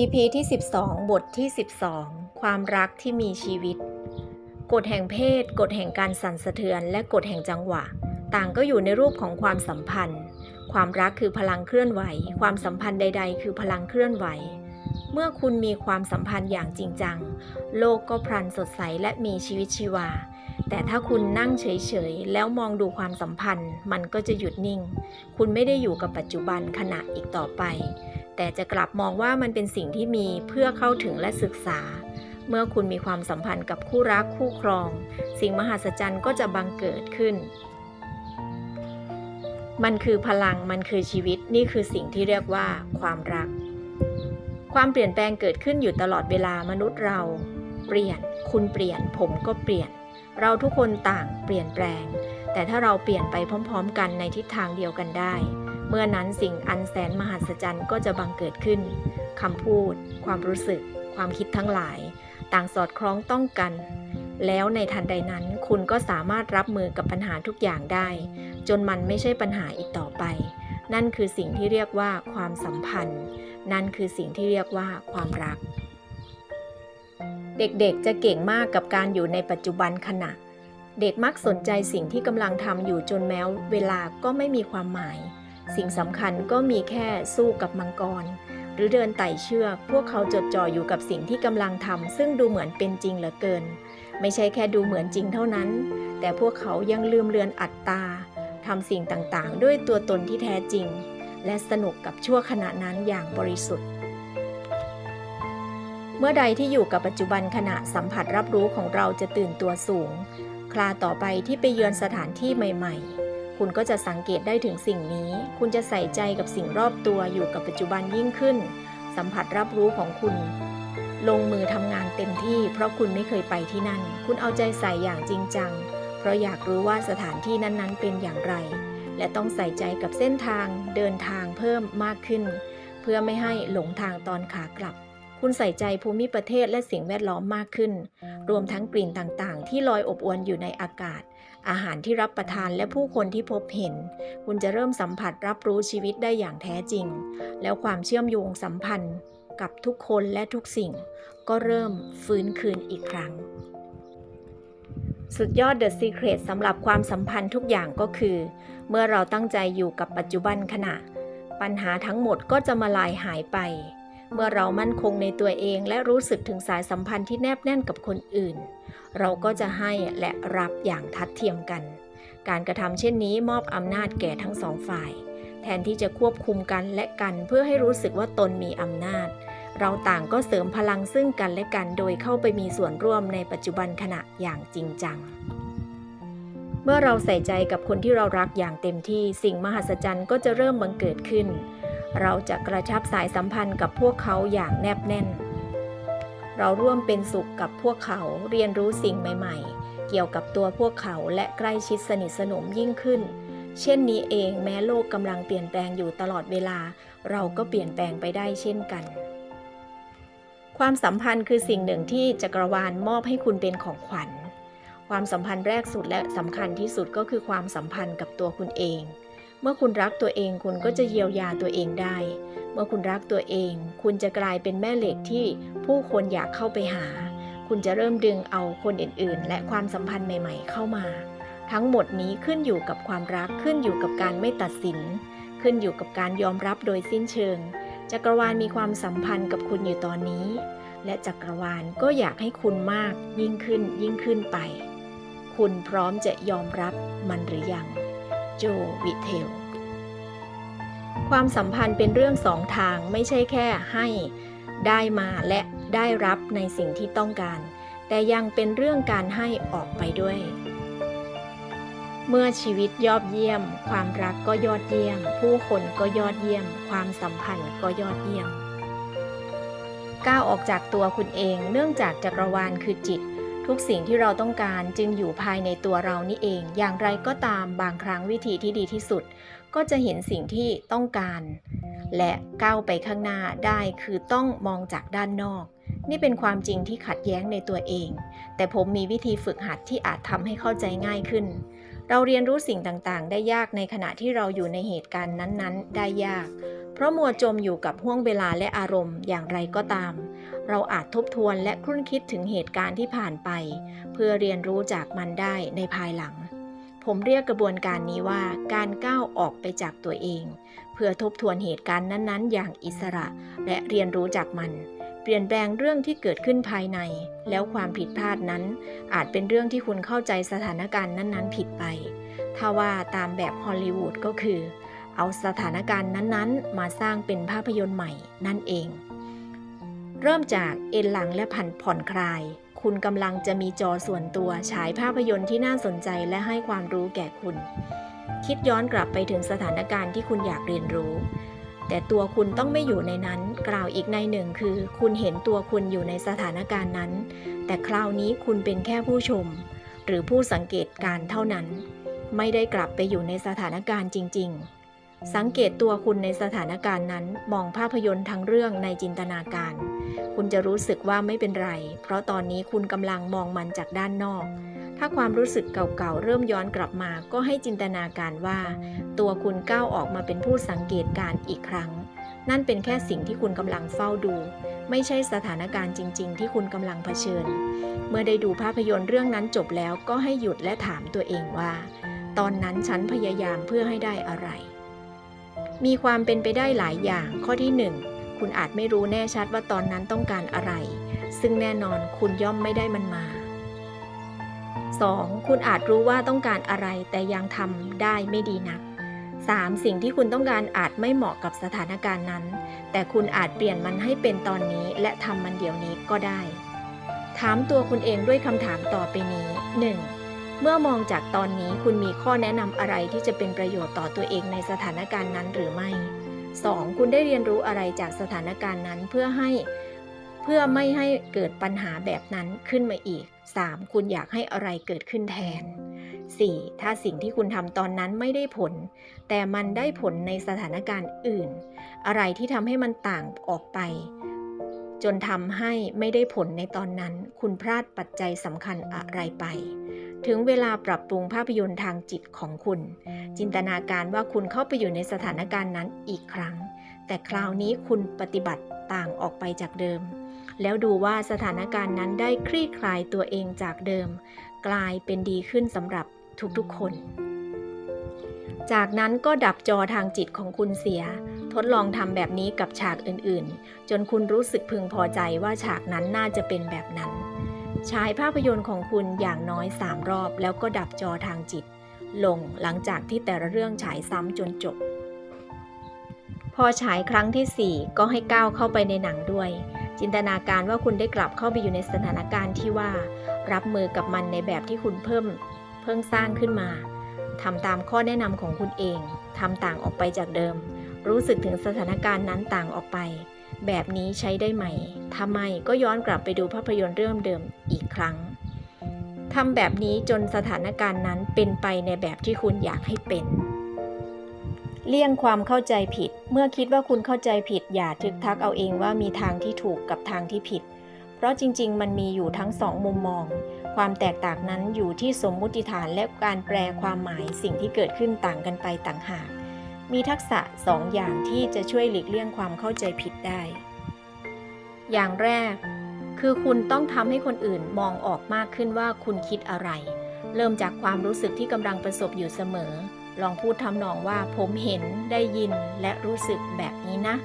EP ที่ 12 บทที่ 12 ความรักที่มีชีวิต กฎแห่งเพศ กฎแห่งการสั่นสะเทือน และกฎแห่งจังหวะ ต่างก็อยู่ในรูปของความสัมพันธ์ ความรักคือพลังเคลื่อนไหว ความสัมพันธ์ใด ๆ คือพลังเคลื่อนไหว เมื่อคุณมีความสัมพันธ์อย่างจริงจัง โลกก็พลันสดใสและมีชีวิตชีวา แต่ถ้าคุณนั่งเฉยๆ แล้วมองดูความสัมพันธ์ มันก็จะหยุดนิ่ง คุณไม่ได้อยู่กับปัจจุบันขณะอีกต่อไป แต่จะกลับมองว่ามันเป็นสิ่งที่มีเพื่อเข้าถึงและศึกษา เมื่อคุณมีความสัมพันธ์กับคู่รักคู่ครอง สิ่งมหัศจรรย์ก็จะบังเกิดขึ้น มันคือพลังมันคือชีวิตนี่คือสิ่งที่เรียกว่าความรัก ความเปลี่ยนแปลงเกิดขึ้นอยู่ตลอดเวลามนุษย์เรา เปลี่ยน คุณเปลี่ยน ผมก็เปลี่ยน เราทุกคนต่างเปลี่ยนแปลง แต่ถ้าเราเปลี่ยนไปพร้อม ๆ กันในทิศทางเดียวกันได้ เมื่อนั้นสิ่งอันแสนมหัศจรรย์ก็จะบังเกิดขึ้นคำพูด ความรู้สึก ความคิดทั้งหลาย ต่างสอดคล้องต้องกัน แล้วในทันใดนั้นคุณก็สามารถรับมือกับปัญหาทุกอย่างได้ จนมันไม่ใช่ปัญหาอีกต่อไป นั่นคือสิ่งที่เรียกว่าความสัมพันธ์ นั่นคือสิ่งที่เรียกว่าความรัก เด็กๆจะเก่งมากกับการอยู่ในปัจจุบันขณะ เด็กมักสนใจสิ่งที่กำลังทำอยู่จนแม้เวลาก็ไม่มีความหมาย สิ่งสำคัญก็มีแค่สู้กับมังกร หรือเดินไต่เชือก พวกเขาจดจ่ออยู่กับสิ่งที่กำลังทำซึ่งดูเหมือนเป็นจริงเหลือเกิน ไม่ใช่แค่ดูเหมือนจริงเท่านั้น แต่พวกเขายังลืมเลือนอัตตาทำสิ่งต่างๆ ด้วยตัวตนที่แท้จริง และสนุกกับชั่วขณะนั้นอย่างบริสุทธิ์ เมื่อใดที่อยู่กับปัจจุบันขณะสัมผัสรับรู้ของเราจะตื่นตัวสูง คลาต่อไปที่ไปเยือนสถานที่ใหม่ ๆ คุณก็จะสังเกตได้ถึงสิ่งนี้ คุณจะใส่ใจกับสิ่งรอบตัวอยู่กับปัจจุบันยิ่งขึ้น สัมผัสรับรู้ของคุณ ลงมือทำงานเต็มที่ เพราะคุณไม่เคยไปที่นั่น คุณเอาใจใส่อย่างจริงจัง เพราะอยากรู้ว่าสถานที่นั้นๆ เป็นอย่างไร และต้องใส่ใจกับเส้นทางเดินทางเพิ่มมากขึ้น เพื่อไม่ให้หลงทางตอนขากลับคุณใส่ใจภูมิประเทศและสิ่งแวดล้อมมากขึ้น รวมทั้งกลิ่นต่างๆ ที่ลอยอบอวลอยู่ในอากาศ อาหารที่รับประทานและผู้คนที่พบเห็น คุณจะเริ่มสัมผัสรับรู้ชีวิตได้อย่างแท้จริง แล้วความเชื่อมโยงสัมพันธ์กับทุกคนและทุกสิ่ง ก็เริ่มฟื้นคืนอีกครั้ง สุดยอด The Secret สำหรับความสัมพันธ์ทุกอย่างก็คือ เมื่อเราตั้งใจอยู่กับปัจจุบันขณะ ปัญหาทั้งหมดก็จะมาลายหายไป เมื่อเรามั่นคงในตัวเองและรู้สึกถึงสายสัมพันธ์ที่แนบแน่นกับคนอื่น เราก็จะให้และรับอย่างทัดเทียมกัน การกระทำเช่นนี้มอบอำนาจแก่ทั้งสองฝ่าย แทนที่จะควบคุมกันและกันเพื่อให้รู้สึกว่าตนมีอำนาจ เราต่างก็เสริมพลังซึ่งกันและกันโดยเข้าไปมีส่วนร่วมในปัจจุบันขณะอย่างจริงจังเมื่อเราใส่ใจกับคนที่เรารักอย่างเต็มที่สิ่งมหัศจรรย์ก็จะเริ่มบังเกิดขึ้น เราจะกระชับสายสัมพันธ์กับพวกเขาอย่างแนบแน่น เราร่วมเป็นสุขกับพวกเขาเรียนรู้สิ่งใหม่ ๆ เกี่ยวกับตัวพวกเขาและใกล้ชิดสนิทสนมยิ่งขึ้น เช่นนี้เองแม้โลกกำลังเปลี่ยนแปลงอยู่ตลอดเวลา เราก็เปลี่ยนแปลงไปได้เช่นกัน ความสัมพันธ์คือสิ่งหนึ่งที่จักรวาลมอบให้คุณเป็นของขวัญ ความสัมพันธ์แรกสุดและสำคัญที่สุดก็คือความสัมพันธ์กับตัวคุณเอง เมื่อคุณรักตัวเองคุณก็จะเยียวยาตัวเองได้ เมื่อคุณรักตัวเอง คุณจะกลายเป็นแม่เหล็กที่ผู้คนอยากเข้าไปหา คุณจะเริ่มดึงเอาคนอื่นๆ และความสัมพันธ์ใหม่ๆ เข้ามา ทั้งหมดนี้ขึ้นอยู่กับความรักขึ้นอยู่กับการไม่ตัดสิน ขึ้นอยู่กับการยอมรับโดยสิ้นเชิง จักรวาลมีความสัมพันธ์กับคุณอยู่ตอนนี้ และจักรวาลก็อยากให้คุณมากยิ่งขึ้นยิ่งขึ้นไป คุณพร้อมจะยอมรับมันหรือยัง โจวิเทล ความสัมพันธ์เป็นเรื่องสองทางไม่ใช่แค่ให้ได้มาและได้รับในสิ่งที่ต้องการ แต่ยังเป็นเรื่องการให้ออกไปด้วย เมื่อชีวิตยอดเยี่ยม ความรักก็ยอดเยี่ยม ผู้คนก็ยอดเยี่ยม ความสัมพันธ์ก็ยอดเยี่ยมก้าวออกจากตัวคุณเองเนื่องจากจักรวาลคือจิต ทุกสิ่งที่เราต้องการจึงอยู่ภายในตัวเรานี่เอง อย่างไรก็ตามบางครั้งวิธีที่ดีที่สุด ก็จะเห็นสิ่งที่ต้องการ และก้าวไปข้างหน้าได้คือต้องมองจากด้านนอก นี่เป็นความจริงที่ขัดแย้งในตัวเอง แต่ผมมีวิธีฝึกหัดที่อาจทำให้เข้าใจง่ายขึ้น เราเรียนรู้สิ่งต่างๆ ได้ยากในขณะที่เราอยู่ในเหตุการณ์นั้นๆ ได้ยาก เพราะมัวจมอยู่กับห่วงเวลาและอารมณ์อย่างไรก็ตาม เราอาจทบทวนและครุ่นคิดถึงเหตุการณ์ที่ผ่านไป เพื่อเรียนรู้จากมันได้ในภายหลัง ผมเรียกกระบวนการนี้ว่าการก้าวออกไปจากตัวเอง เพื่อทบทวนเหตุการณ์นั้นๆ อย่างอิสระ และเรียนรู้จากมัน เปลี่ยนแปลงเรื่องที่เกิดขึ้นภายใน แล้วความผิดพลาดนั้น อาจเป็นเรื่องที่คุณเข้าใจสถานการณ์นั้นๆ ผิดไป ถ้าว่าตามแบบฮอลลีวูดก็คือ เอาสถานการณ์นั้นๆ มาสร้างเป็นภาพยนตร์ใหม่นั่นเอง เริ่มจากเอนหลังและผันผ่อนคลาย คุณกำลังจะมีจอส่วนตัวฉายภาพยนตร์ที่น่าสนใจและให้ความรู้แก่คุณ คิดย้อนกลับไปถึงสถานการณ์ที่คุณอยากเรียนรู้ แต่ตัวคุณต้องไม่อยู่ในนั้น กล่าวอีกในหนึ่งคือ คุณเห็นตัวคุณอยู่ในสถานการณ์นั้น แต่คราวนี้คุณเป็นแค่ผู้ชม หรือผู้สังเกตการณ์เท่านั้น ไม่ได้กลับไปอยู่ในสถานการณ์จริง ๆสังเกตตัวคุณในสถานการณ์นั้น มองภาพยนตร์ทั้งเรื่องในจินตนาการ คุณจะรู้สึกว่าไม่เป็นไร เพราะตอนนี้คุณกำลังมองมันจากด้านนอก ถ้าความรู้สึกเก่าๆ เริ่มย้อนกลับมา ก็ให้จินตนาการว่า ตัวคุณก้าวออกมาเป็นผู้สังเกตการอีกครั้ง นั่นเป็นแค่สิ่งที่คุณกำลังเฝ้าดู ไม่ใช่สถานการณ์จริง ๆ ที่คุณกำลังเผชิญ เมื่อได้ดูภาพยนตร์เรื่องนั้นจบแล้วก็ให้หยุดและถามตัวเองว่า ตอนนั้นฉันพยายามเพื่อให้ได้อะไรมีความเป็นไปได้หลายอย่าง ข้อที่ 1 คุณอาจไม่รู้แน่ชัดว่าตอนนั้นต้องการอะไร ซึ่งแน่นอนคุณย่อมไม่ได้มันมา 2. คุณอาจรู้ว่าต้องการอะไรแต่ยังทำได้ไม่ดีนัก 3. สิ่งที่คุณต้องการอาจไม่เหมาะกับสถานการณ์นั้น แต่คุณอาจเปลี่ยนมันให้เป็นตอนนี้และทำมันเดี๋ยวนี้ก็ได้ ถามตัวคุณเองด้วยคำถามต่อไปนี้ 1. เมื่อมองจากตอนนี้คุณมีข้อแนะนำอะไรที่จะเป็นประโยชน์ต่อตัวเองในสถานการณ์นั้นหรือไม่ 2. คุณได้เรียนรู้อะไรจากสถานการณ์นั้นเพื่อให้เพื่อไม่ให้เกิดปัญหาแบบนั้นขึ้นมาอีก 3. คุณอยากให้อะไรเกิดขึ้นแทน 4. ถ้าสิ่งที่คุณทำตอนนั้นไม่ได้ผล แต่มันได้ผลในสถานการณ์อื่น อะไรที่ทำให้มันต่างออกไป จนทำให้ไม่ได้ผลในตอนนั้น คุณพลาดปัจจัยสำคัญอะไรไป ถึงเวลาปรับปรุงภาพยนตร์ทางจิตของคุณ จินตนาการว่าคุณเข้าไปอยู่ในสถานการณ์นั้นอีกครั้ง แต่คราวนี้คุณปฏิบัติต่างออกไปจากเดิม แล้วดูว่าสถานการณ์นั้นได้คลี่คลายตัวเองจากเดิม กลายเป็นดีขึ้นสำหรับทุกๆคน จากนั้นก็ดับจอทางจิตของคุณเสีย ทดลองทำแบบนี้กับฉากอื่นๆ จนคุณรู้สึกพึงพอใจว่าฉากนั้นน่าจะเป็นแบบนั้น ฉายภาพยนตร์ของคุณอย่างน้อย 3 รอบ แล้วก็ดับจอทางจิต ลงหลังจากที่แต่ละเรื่องฉายซ้ำจนจบ พอฉายครั้งทีสี่ 4 ก็ให้ก้าวเข้าไปในหนังด้วย จินตนาการว่าคุณได้กลับเข้าไปอยู่ในสถานการณ์ที่ว่า รับมือกับมันในแบบที่คุณเพิ่ม เพิ่งสร้างขึ้นมาทำตามข้อแนะนำของคุณเองทำต่างออกไปจากเดิม รู้สึกถึงสถานการณ์นั้นต่างออกไป แบบนี้ใช้ได้ไหมทำไมก็ย้อนกลับไปดูภาพยนตร์เรื่องเดิมอีกครั้งทำแบบนี้จนสถานการณ์นั้นเป็นไปในแบบที่คุณอยากให้เป็น เลี่ยงความเข้าใจผิด เมื่อคิดว่าคุณเข้าใจผิด อย่าทึกทักเอาเองว่ามีทางที่ถูกกับทางที่ผิด เพราะจริง ๆ มันมีอยู่ทั้งสองมุมมอง ความแตกต่างนั้นอยู่ที่สมมุติฐานและการแปลความหมายสิ่งที่เกิดขึ้นต่างกันไปต่างหาก มีทักษะสองอย่างที่จะช่วยหลีกเลี่ยงความเข้าใจผิดได้ อย่างแรก คือคุณต้องทำให้คนอื่นมองออกมากขึ้นว่าคุณคิดอะไร เริ่มจากความรู้สึกที่กำลังประสบอยู่เสมอ ลองพูดทำนองว่าผมเห็นได้ยินและรู้สึกแบบนี้นะ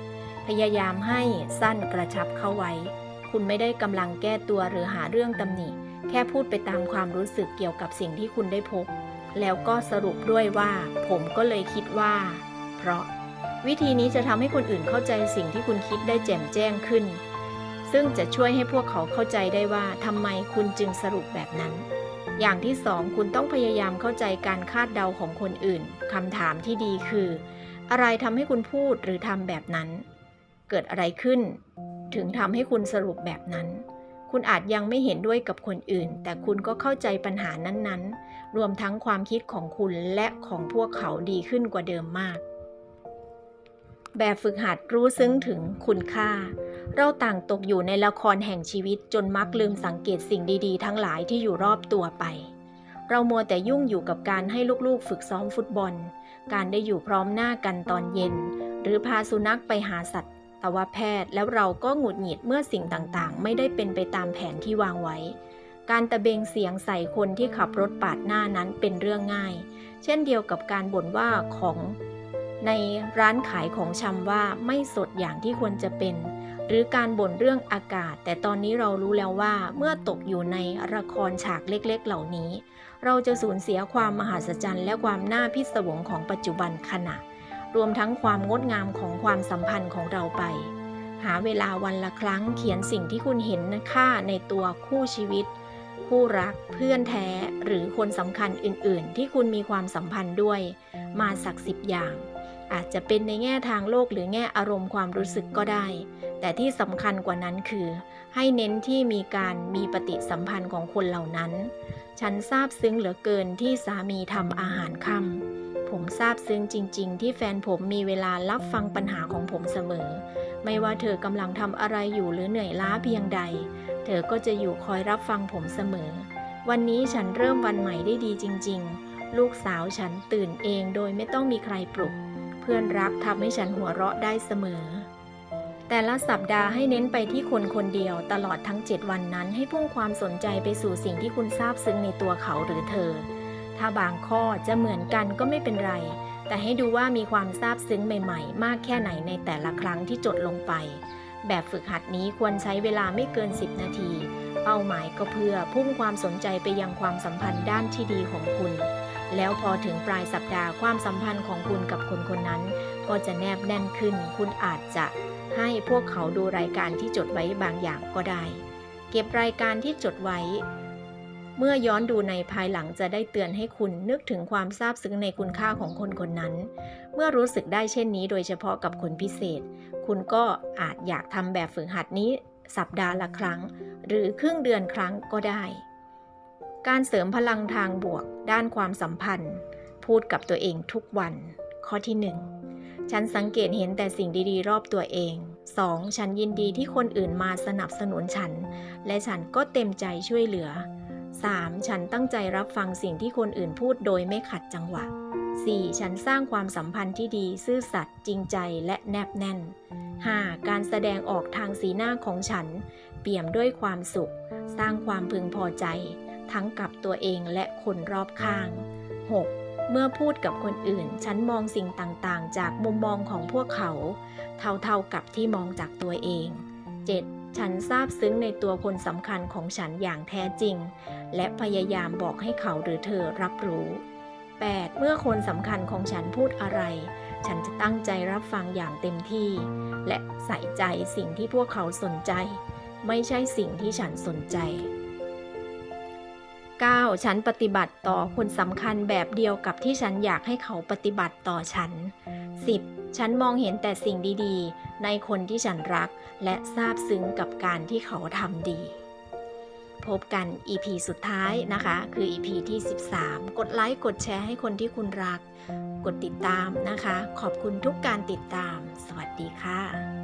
พยายามให้สั้นกระชับเข้าไว้ คุณไม่ได้กำลังแก้ตัวหรือหาเรื่องตำหนิ แค่พูดไปตามความรู้สึกเกี่ยวกับสิ่งที่คุณได้พบ แล้วก็สรุปด้วยว่า ผมก็เลยคิดว่า เพราะ วิธีนี้จะทำให้คนอื่นเข้าใจสิ่งที่คุณคิดได้แจ่มแจ้งขึ้น ซึ่งจะช่วยให้พวกเขาเข้าใจได้ว่าทำไมคุณจึงสรุปแบบนั้น อย่างที่สองคุณต้องพยายามเข้าใจการคาดเดาของคนอื่นคำถามที่ดีคือ อะไรทำให้คุณพูดหรือทำแบบนั้น เกิดอะไรขึ้น ถึงทำให้คุณสรุปแบบนั้นคุณอาจยังไม่เห็นด้วยกับคนอื่น แต่คุณก็เข้าใจปัญหานั้นๆ รวมทั้งความคิดของคุณและของพวกเขาดีขึ้นกว่าเดิมมาก แบบฝึกหัดรู้ซึ้งถึงคุณค่า เราต่างตกอยู่ในละครแห่งชีวิตจนมักลืมสังเกตสิ่งดีๆ ทั้งหลายที่อยู่รอบตัวไป เรามัวแต่ยุ่งอยู่กับการให้ลูกๆ ฝึกซ้อมฟุตบอล การได้อยู่พร้อมหน้ากันตอนเย็น หรือพาสุนัขไปหาสัตวแพทย์แล้วเราก็หงุดหงิดเมื่อสิ่งต่างๆ ไม่ได้เป็นไปตามแผนที่วางไว้ การตะเบงเสียงใส่คนที่ขับรถปาดหน้านั้นเป็นเรื่องง่าย เช่นเดียวกับการบ่นว่าของในร้านขายของชำว่าไม่สดอย่างที่ควรจะเป็น หรือการบ่นเรื่องอากาศ แต่ตอนนี้เรารู้แล้วว่าเมื่อตกอยู่ในละครฉากเล็กๆ เหล่านี้ เราจะสูญเสียความมหัศจรรย์และความน่าพิศวงของปัจจุบันขณะ รวมทั้งความงดงามของความสัมพันธ์ของเราไป หาเวลาวันละครั้งเขียนสิ่งที่คุณเห็นค่าในตัวคู่ชีวิต คู่รักเพื่อนแท้หรือคนสำคัญอื่นๆ ที่คุณมีความสัมพันธ์ด้วย มาสักสิบอย่าง อาจจะเป็นในแง่ทางโลกหรือแง่อารมณ์ความรู้สึกก็ได้ แต่ที่สำคัญกว่านั้นคือ ให้เน้นที่มีการมีปฏิสัมพันธ์ของคนเหล่านั้น ฉันซาบซึ้งเหลือเกินที่สามีทำอาหารค่ำผมซาบซึ้งจริง ๆ ที่แฟนผมมีเวลารับฟังปัญหาของผมเสมอ ไม่ว่าเธอกำลังทำอะไรอยู่หรือเหนื่อยล้าเพียงใด เธอก็จะอยู่คอยรับฟังผมเสมอ วันนี้ฉันเริ่มวันใหม่ได้ดีจริง ๆ ลูกสาวฉันตื่นเองโดยไม่ต้องมีใครปลุก เพื่อนรักทำให้ฉันหัวเราะได้เสมอ แต่ละสัปดาห์ให้เน้นไปที่คนคนเดียวตลอดทั้ง 7 วันนั้นให้พุ่งความสนใจไปสู่สิ่งที่คุณทราบซึ้งในตัวเขาหรือเธอ ถ้าบางข้อจะเหมือนกันก็ไม่เป็นไร แต่ให้ดูว่ามีความซาบซึ้งใหม่ ๆ มากแค่ไหนในแต่ละครั้งที่จดลงไป แบบฝึกหัดนี้ควรใช้เวลาไม่เกิน 10 นาที เป้าหมายก็เพื่อพุ่งความสนใจไปยังความสัมพันธ์ด้านที่ดีของคุณ แล้วพอถึงปลายสัปดาห์ความสัมพันธ์ของคุณกับคนคนนั้น ก็จะแนบแน่นขึ้น คุณอาจจะให้พวกเขาดูรายการที่จดไว้บางอย่างก็ได้ เก็บรายการที่จดไว้ เมื่อย้อนดูในภายหลังจะได้เตือนให้คุณนึกถึงความซาบซึ้งในคุณค่าของคนคนนั้น เมื่อรู้สึกได้เช่นนี้โดยเฉพาะกับคนพิเศษ คุณก็อาจอยากทำแบบฝึกหัดนี้สัปดาห์ละครั้ง หรือครึ่งเดือนครั้งก็ได้ การเสริมพลังทางบวก ด้านความสัมพันธ์ พูดกับตัวเองทุกวัน ข้อที่ 1 ฉันสังเกตเห็นแต่สิ่งดีๆ รอบตัวเอง 2. ฉันยินดีที่คนอื่นมาสนับสนุนฉัน และฉันก็เต็มใจช่วยเหลือ 3. ฉันตั้งใจรับฟังสิ่งที่คนอื่นพูดโดยไม่ขัดจังหวะ 4. ฉันสร้างความสัมพันธ์ที่ดี ซื่อสัตย์จริงใจและแนบแน่น 5. การแสดงออกทางสีหน้าของฉัน เปี่ยมด้วยความสุข สร้างความพึงพอใจ ทั้งกับตัวเองและคนรอบข้าง 6. เมื่อพูดกับคนอื่น ฉันมองสิ่งต่างๆ จากมุมมองของพวกเขา เท่าๆกับที่มองจากตัวเอง 7. ฉันซาบซึ้งในตัวคนสำคัญของฉันอย่างแท้จริง และพยายามบอกให้เขาหรือเธอรับรู้ 8. เมื่อคนสำคัญของฉันพูดอะไร ฉันจะตั้งใจรับฟังอย่างเต็มที่ และใส่ใจสิ่งที่พวกเขาสนใจ ไม่ใช่สิ่งที่ฉันสนใจ 9. ฉันปฏิบัติต่อคนสำคัญแบบเดียวกับที่ฉันอยากให้เขาปฏิบัติต่อฉัน 10. ฉันมองเห็นแต่สิ่งดีๆ ในคนที่ฉันรัก และซาบซึ้งกับการที่เขาทำดี พบกัน EP สุดท้ายนะคะ คือ EP ที่ 13 กดไลค์ กดแชร์ให้คนที่คุณรัก กดติดตามนะคะ ขอบคุณทุกการติดตาม สวัสดีค่ะ